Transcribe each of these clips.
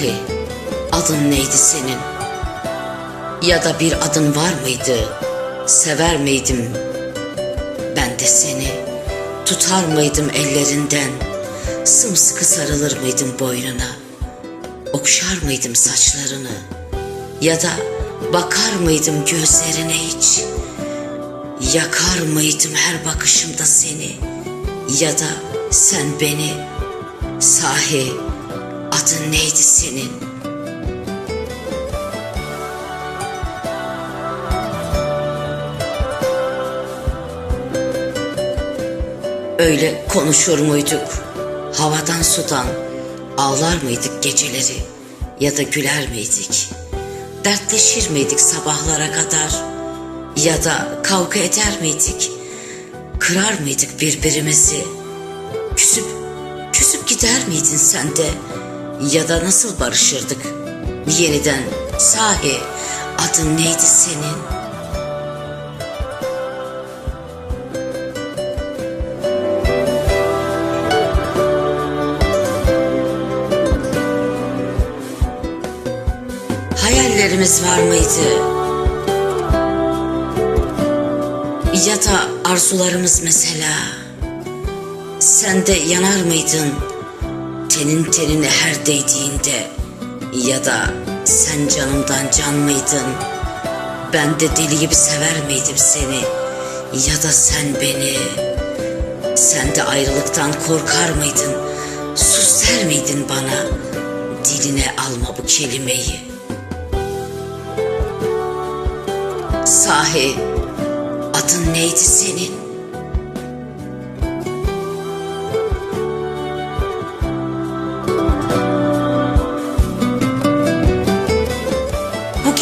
Sahi adın neydi senin? Ya da bir adın var mıydı? Sever miydim ben de seni? Tutar mıydım ellerinden? Sımsıkı sarılır mıydım boynuna? Okşar mıydım saçlarını? Ya da bakar mıydım gözlerine hiç? Yakar mıydım her bakışımda seni? Ya da sen beni sahi adın neydi senin? Öyle konuşur muyduk? Havadan sudan ağlar mıydık geceleri ya da güler miydik? Dertleşir miydik sabahlara kadar ya da kavga eder miydik? Kırar mıydık birbirimizi? Küsüp küsüp gider miydin sen de? Ya da nasıl barışırdık? Yeniden sahi adın neydi senin? Hayallerimiz var mıydı? Ya da arzularımız mesela. Sen de yanar mıydın? Tenin tenine her değdiğinde. Ya da sen canımdan can mıydın? Ben de deli gibi sever miydim seni? Ya da sen beni? Sen de ayrılıktan korkar mıydın? Sus der miydin bana? Diline alma bu kelimeyi. Sahi adın neydi senin?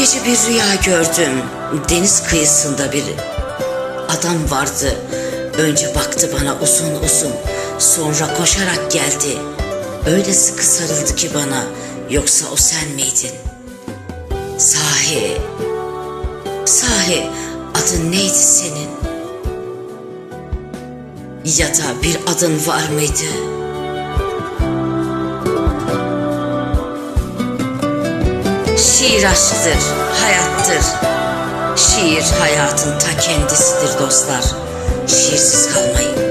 Gece bir rüya gördüm. Deniz kıyısında bir adam vardı. Önce baktı bana uzun uzun. Sonra koşarak geldi. Öyle sıkı sarıldı ki bana. Yoksa o sen miydin? Sahi Sahi adın neydi senin? Ya da bir adın var mıydı? Şiir aşktır, hayattır. Şiir hayatın ta kendisidir dostlar. Şiirsiz kalmayın.